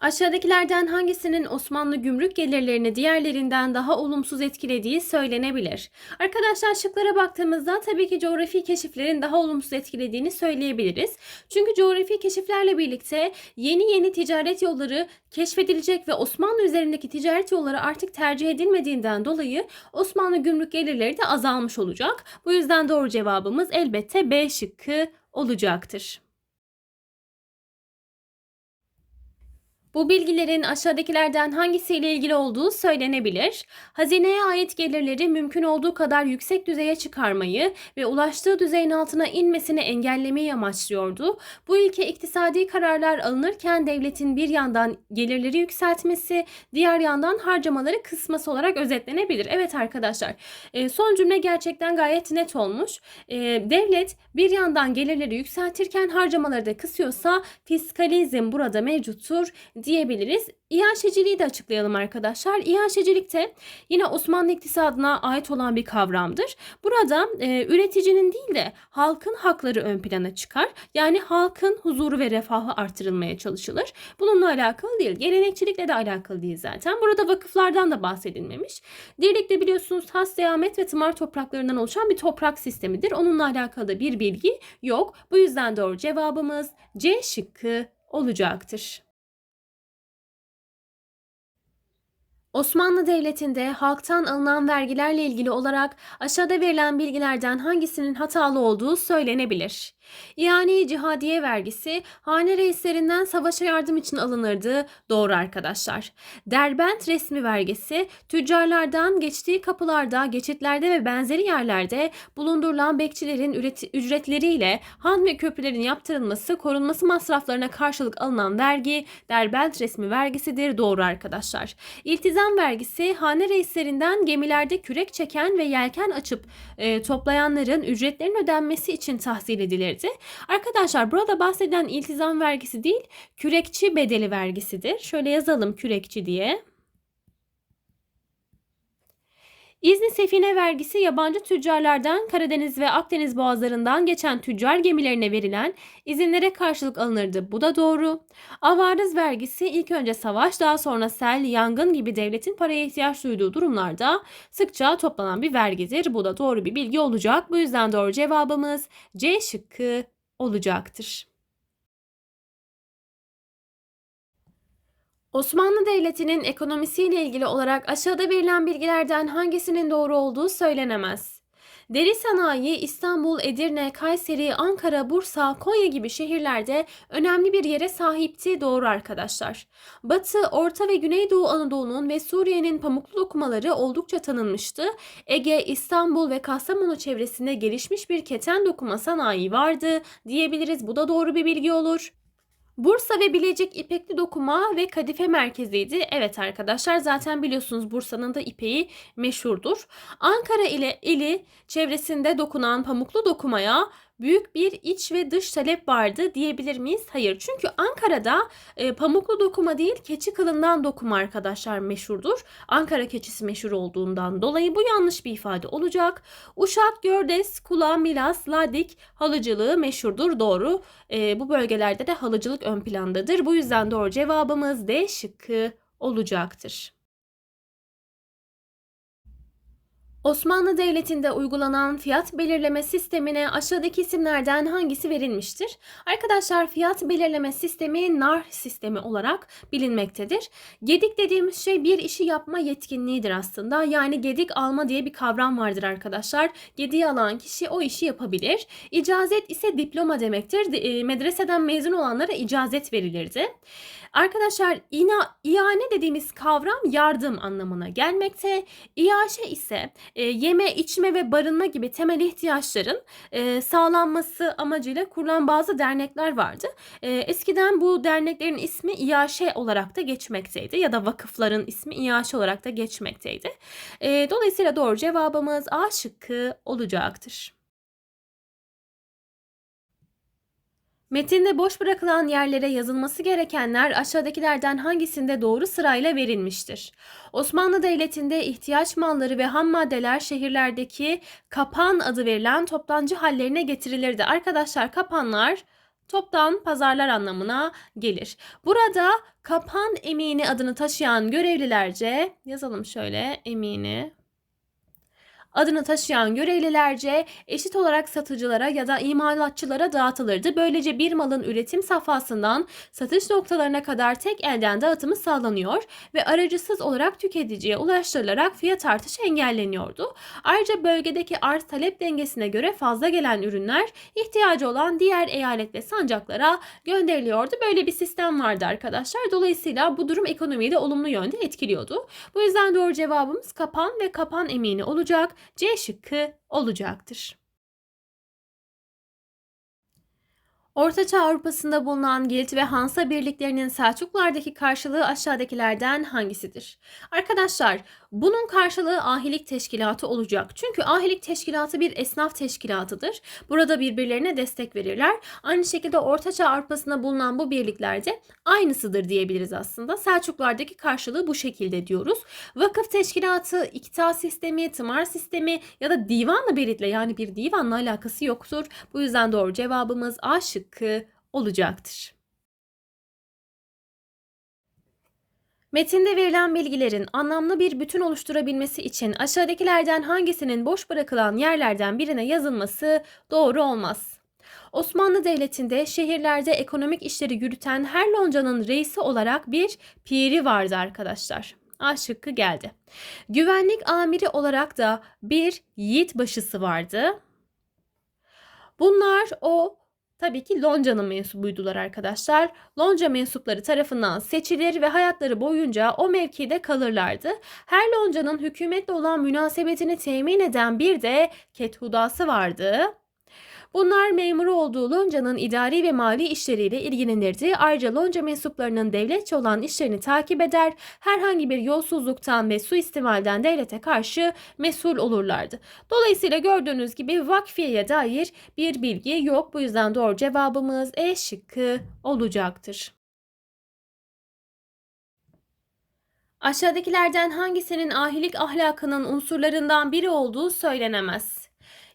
Aşağıdakilerden hangisinin Osmanlı gümrük gelirlerini diğerlerinden daha olumsuz etkilediği söylenebilir? Arkadaşlar şıklara baktığımızda tabii ki coğrafi keşiflerin daha olumsuz etkilediğini söyleyebiliriz. Çünkü coğrafi keşiflerle birlikte yeni yeni ticaret yolları keşfedilecek ve Osmanlı üzerindeki ticaret yolları artık tercih edilmediğinden dolayı Osmanlı gümrük gelirleri de azalmış olacak. Bu yüzden doğru cevabımız elbette B şıkkı olacaktır. Bu bilgilerin aşağıdakilerden hangisiyle ilgili olduğu söylenebilir. Hazineye ait gelirleri mümkün olduğu kadar yüksek düzeye çıkarmayı ve ulaştığı düzeyin altına inmesini engellemeyi amaçlıyordu. Bu ilke iktisadi kararlar alınırken devletin bir yandan gelirleri yükseltmesi, diğer yandan harcamaları kısması olarak özetlenebilir. Evet arkadaşlar, e, son cümle gerçekten gayet net olmuş. E, devlet bir yandan gelirleri yükseltirken harcamaları da kısıyorsa fiskalizm burada mevcuttur diyebiliriz. İyaşeciliği de açıklayalım arkadaşlar. İyaşecilik de yine Osmanlı iktisadına ait olan bir kavramdır. Burada e, üreticinin değil de halkın hakları ön plana çıkar. Yani halkın huzuru ve refahı artırılmaya çalışılır. Bununla alakalı değil. Gelenekçilikle de alakalı değil zaten. Burada vakıflardan da bahsedilmemiş. Dirlik de biliyorsunuz has, dehamet ve tımar topraklarından oluşan bir toprak sistemidir. Onunla alakalı bir bilgi yok. Bu yüzden doğru cevabımız C şıkkı olacaktır. Osmanlı Devleti'nde halktan alınan vergilerle ilgili olarak aşağıda verilen bilgilerden hangisinin hatalı olduğu söylenebilir. İhane-i cihadiye vergisi hane reislerinden savaşa yardım için alınırdı. Doğru arkadaşlar. Derbent resmi vergisi tüccarlardan geçtiği kapılarda, geçitlerde ve benzeri yerlerde bulundurulan bekçilerin ücretleriyle han ve köprülerin yaptırılması, korunması masraflarına karşılık alınan vergi Derbent resmi vergisidir. Doğru arkadaşlar. İltizam vergisi hane reislerinden gemilerde kürek çeken ve yelken açıp e, toplayanların ücretlerin ödenmesi için tahsil edilirdi. Arkadaşlar burada bahsedilen iltizam vergisi değil, kürekçi bedeli vergisidir. Şöyle yazalım kürekçi diye. İzni sefine vergisi yabancı tüccarlardan Karadeniz ve Akdeniz boğazlarından geçen tüccar gemilerine verilen izinlere karşılık alınırdı. Bu da doğru. Avarız vergisi ilk önce savaş daha sonra sel, yangın gibi devletin paraya ihtiyaç duyduğu durumlarda sıkça toplanan bir vergidir. Bu da doğru bir bilgi olacak. Bu yüzden doğru cevabımız C şıkkı olacaktır. Osmanlı Devleti'nin ekonomisiyle ilgili olarak aşağıda verilen bilgilerden hangisinin doğru olduğu söylenemez. Deri sanayi İstanbul, Edirne, Kayseri, Ankara, Bursa, Konya gibi şehirlerde önemli bir yere sahipti doğru arkadaşlar. Batı, Orta ve Güneydoğu Anadolu'nun ve Suriye'nin pamuklu dokumaları oldukça tanınmıştı. Ege, İstanbul ve Kastamonu çevresinde gelişmiş bir keten dokuma sanayi vardı diyebiliriz. Bu da doğru bir bilgi olur. Bursa ve Bilecik ipekli dokuma ve kadife merkeziydi. Evet arkadaşlar zaten biliyorsunuz Bursa'nın da ipeği meşhurdur. Ankara ile ili çevresinde dokunan pamuklu dokumaya büyük bir iç ve dış talep vardı diyebilir miyiz? Hayır. Çünkü Ankara'da e, pamuklu dokuma değil keçi kılından dokuma arkadaşlar meşhurdur. Ankara keçisi meşhur olduğundan dolayı bu yanlış bir ifade olacak. Uşak, Gördes, Kula, Milas, Ladik halıcılığı meşhurdur. Doğru. E, bu bölgelerde de halıcılık ön plandadır. Bu yüzden doğru cevabımız D şıkkı olacaktır. Osmanlı Devleti'nde uygulanan fiyat belirleme sistemine aşağıdaki isimlerden hangisi verilmiştir? Arkadaşlar fiyat belirleme sistemi nar sistemi olarak bilinmektedir. Gedik dediğimiz şey bir işi yapma yetkinliğidir aslında. Yani gedik alma diye bir kavram vardır arkadaşlar. Gediği alan kişi o işi yapabilir. İcazet ise diploma demektir. E, medreseden mezun olanlara icazet verilirdi. Arkadaşlar ina, iane dediğimiz kavram yardım anlamına gelmekte. İyaşe ise e, yeme, içme ve barınma gibi temel ihtiyaçların e, sağlanması amacıyla kurulan bazı dernekler vardı. E, eskiden bu derneklerin ismi İyaşe olarak da geçmekteydi ya da vakıfların ismi İyaşe olarak da geçmekteydi. E, dolayısıyla doğru cevabımız A şıkkı olacaktır. Metinde boş bırakılan yerlere yazılması gerekenler aşağıdakilerden hangisinde doğru sırayla verilmiştir? Osmanlı Devleti'nde ihtiyaç malları ve ham maddeler şehirlerdeki kapan adı verilen toptancı hallerine getirilirdi. Arkadaşlar kapanlar toptan pazarlar anlamına gelir. Burada kapan emini adını taşıyan görevlilerce yazalım şöyle emini adını taşıyan görevlilerce eşit olarak satıcılara ya da imalatçılara dağıtılırdı. Böylece bir malın üretim safhasından satış noktalarına kadar tek elden dağıtımı sağlanıyor ve aracısız olarak tüketiciye ulaştırılarak fiyat artışı engelleniyordu. Ayrıca bölgedeki arz talep dengesine göre fazla gelen ürünler ihtiyacı olan diğer eyalet ve sancaklara gönderiliyordu. Böyle bir sistem vardı arkadaşlar. Dolayısıyla bu durum ekonomiyi de olumlu yönde etkiliyordu. Bu yüzden doğru cevabımız kapan ve kapan emini olacak. C şıkkı olacaktır. Ortaçağ Avrupa'sında bulunan Girit ve Hansa birliklerinin Selçuklulardaki karşılığı aşağıdakilerden hangisidir? Arkadaşlar bunun karşılığı ahilik teşkilatı olacak. Çünkü ahilik teşkilatı bir esnaf teşkilatıdır. Burada birbirlerine destek verirler. Aynı şekilde Ortaçağ Avrupa'sında bulunan bu birliklerde aynısıdır diyebiliriz aslında. Selçuklulardaki karşılığı bu şekilde diyoruz. Vakıf teşkilatı, ikta sistemi, tımar sistemi ya da divanla biritle yani bir divanla alakası yoktur. Bu yüzden doğru cevabımız A şıkkı olacaktır. Metinde verilen bilgilerin anlamlı bir bütün oluşturabilmesi için aşağıdakilerden hangisinin boş bırakılan yerlerden birine yazılması doğru olmaz. Osmanlı Devleti'nde şehirlerde ekonomik işleri yürüten her loncanın reisi olarak bir piri vardı arkadaşlar. A şıkkı geldi. Güvenlik amiri olarak da bir yiğit başısı vardı. Bunlar o tabii ki Lonca'nın mensubuydular arkadaşlar. Lonca mensupları tarafından seçilir ve hayatları boyunca o mevkide kalırlardı. Her Lonca'nın hükümetle olan münasebetini temin eden bir de kethudası vardı. Bunlar memuru olduğu Lonca'nın idari ve mali işleriyle ilgilenirdi. Ayrıca Lonca mensuplarının devletçe olan işlerini takip eder, herhangi bir yolsuzluktan ve suistimalden devlete karşı mesul olurlardı. Dolayısıyla gördüğünüz gibi vakfiyeye dair bir bilgi yok. Bu yüzden doğru cevabımız E şıkkı olacaktır. Aşağıdakilerden hangisinin ahilik ahlakının unsurlarından biri olduğu söylenemez.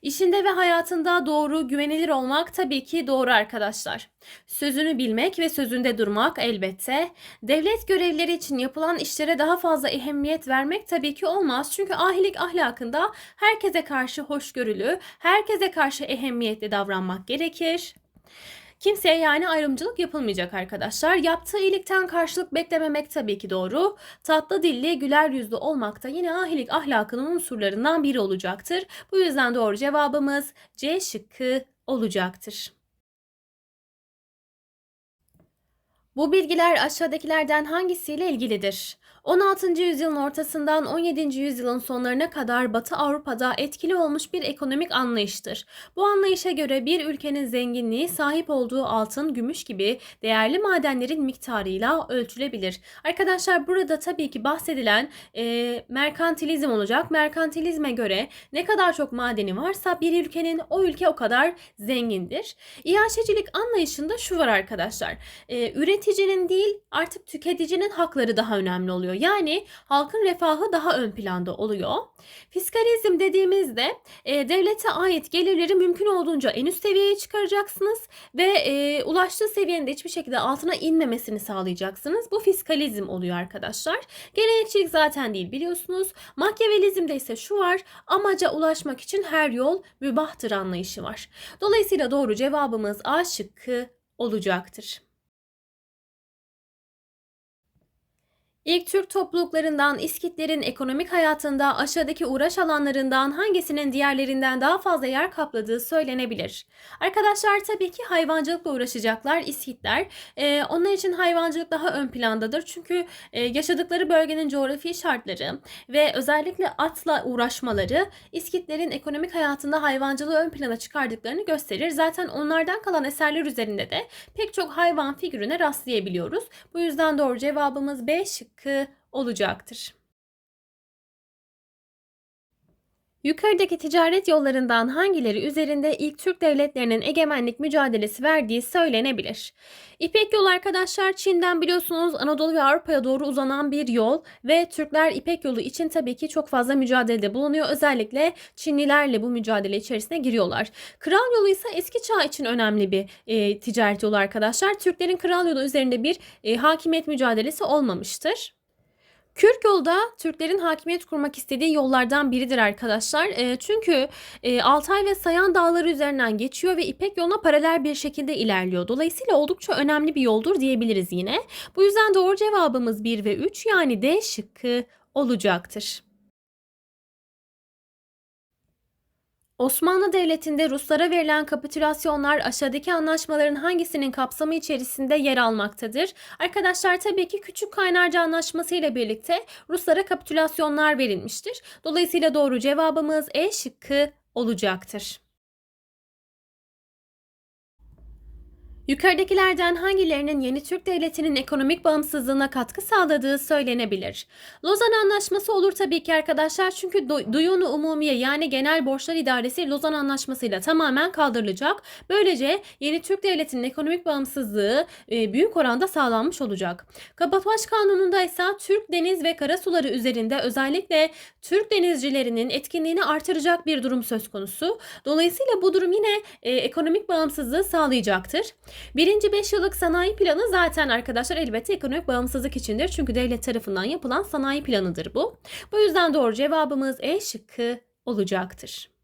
İşinde ve hayatında doğru, güvenilir olmak tabii ki doğru arkadaşlar. Sözünü bilmek ve sözünde durmak elbette. Devlet görevlileri için yapılan işlere daha fazla ehemmiyet vermek tabii ki olmaz. Çünkü ahilik ahlakında herkese karşı hoşgörülü, herkese karşı ehemmiyetli davranmak gerekir. Kimseye yani ayrımcılık yapılmayacak arkadaşlar. Yaptığı iyilikten karşılık beklememek tabii ki doğru. Tatlı dilli, güler yüzlü olmak da yine ahilik ahlakının unsurlarından biri olacaktır. Bu yüzden doğru cevabımız C şıkkı olacaktır. Bu bilgiler aşağıdakilerden hangisiyle ilgilidir? 16. yüzyılın ortasından 17. yüzyılın sonlarına kadar Batı Avrupa'da etkili olmuş bir ekonomik anlayıştır. Bu anlayışa göre bir ülkenin zenginliği sahip olduğu altın, gümüş gibi değerli madenlerin miktarıyla ölçülebilir. Arkadaşlar burada tabii ki bahsedilen e, merkantilizm olacak. Merkantilizme göre ne kadar çok madeni varsa bir ülkenin o ülke o kadar zengindir. İyaşecilik anlayışında şu var arkadaşlar. E, üreticinin değil artık tüketicinin hakları daha önemli oluyor. Yani halkın refahı daha ön planda oluyor. Fiskalizm dediğimizde e, devlete ait gelirleri mümkün olduğunca en üst seviyeye çıkaracaksınız ve e, ulaştığı seviyenin de hiçbir şekilde altına inmemesini sağlayacaksınız. Bu fiskalizm oluyor arkadaşlar. Gelenekçilik zaten değil biliyorsunuz. Makyavelizmde ise şu var. Amaca ulaşmak için her yol mübahtır anlayışı var. Dolayısıyla doğru cevabımız A şıkkı olacaktır. İlk Türk topluluklarından İskitlerin ekonomik hayatında aşağıdaki uğraş alanlarından hangisinin diğerlerinden daha fazla yer kapladığı söylenebilir. Arkadaşlar tabii ki hayvancılıkla uğraşacaklar İskitler. Ee, onlar için hayvancılık daha ön plandadır. Çünkü e, yaşadıkları bölgenin coğrafi şartları ve özellikle atla uğraşmaları İskitlerin ekonomik hayatında hayvancılığı ön plana çıkardıklarını gösterir. Zaten onlardan kalan eserler üzerinde de pek çok hayvan figürüne rastlayabiliyoruz. Bu yüzden doğru cevabımız B olacaktır. Yukarıdaki ticaret yollarından hangileri üzerinde ilk Türk devletlerinin egemenlik mücadelesi verdiği söylenebilir? İpek yolu arkadaşlar Çin'den biliyorsunuz Anadolu ve Avrupa'ya doğru uzanan bir yol ve Türkler İpek yolu için tabii ki çok fazla mücadelede bulunuyor. Özellikle Çinlilerle bu mücadele içerisine giriyorlar. Kral yolu ise eski çağ için önemli bir e, ticaret yolu arkadaşlar. Türklerin kral yolu üzerinde bir e, hakimiyet mücadelesi olmamıştır. Kürk yolu da Türklerin hakimiyet kurmak istediği yollardan biridir arkadaşlar. E, çünkü e, Altay ve Sayan dağları üzerinden geçiyor ve İpek yoluna paralel bir şekilde ilerliyor. Dolayısıyla oldukça önemli bir yoldur diyebiliriz yine. Bu yüzden doğru cevabımız 1 ve 3 yani D şıkkı olacaktır. Osmanlı Devleti'nde Ruslara verilen kapitülasyonlar aşağıdaki anlaşmaların hangisinin kapsamı içerisinde yer almaktadır? Arkadaşlar tabii ki Küçük Kaynarca Anlaşması ile birlikte Ruslara kapitülasyonlar verilmiştir. Dolayısıyla doğru cevabımız E şıkkı olacaktır. Yukarıdakilerden hangilerinin yeni Türk Devleti'nin ekonomik bağımsızlığına katkı sağladığı söylenebilir? Lozan Anlaşması olur tabii ki arkadaşlar çünkü du- Duyunu Umumiye yani Genel Borçlar İdaresi Lozan Anlaşması'yla tamamen kaldırılacak. Böylece yeni Türk Devleti'nin ekonomik bağımsızlığı e, büyük oranda sağlanmış olacak. Kabotaj Kanunu'nda ise Türk deniz ve karasuları üzerinde özellikle Türk denizcilerinin etkinliğini artıracak bir durum söz konusu. Dolayısıyla bu durum yine e, ekonomik bağımsızlığı sağlayacaktır. Birinci 5 yıllık sanayi planı zaten arkadaşlar elbette ekonomik bağımsızlık içindir. Çünkü devlet tarafından yapılan sanayi planıdır bu. Bu yüzden doğru cevabımız E şıkkı olacaktır.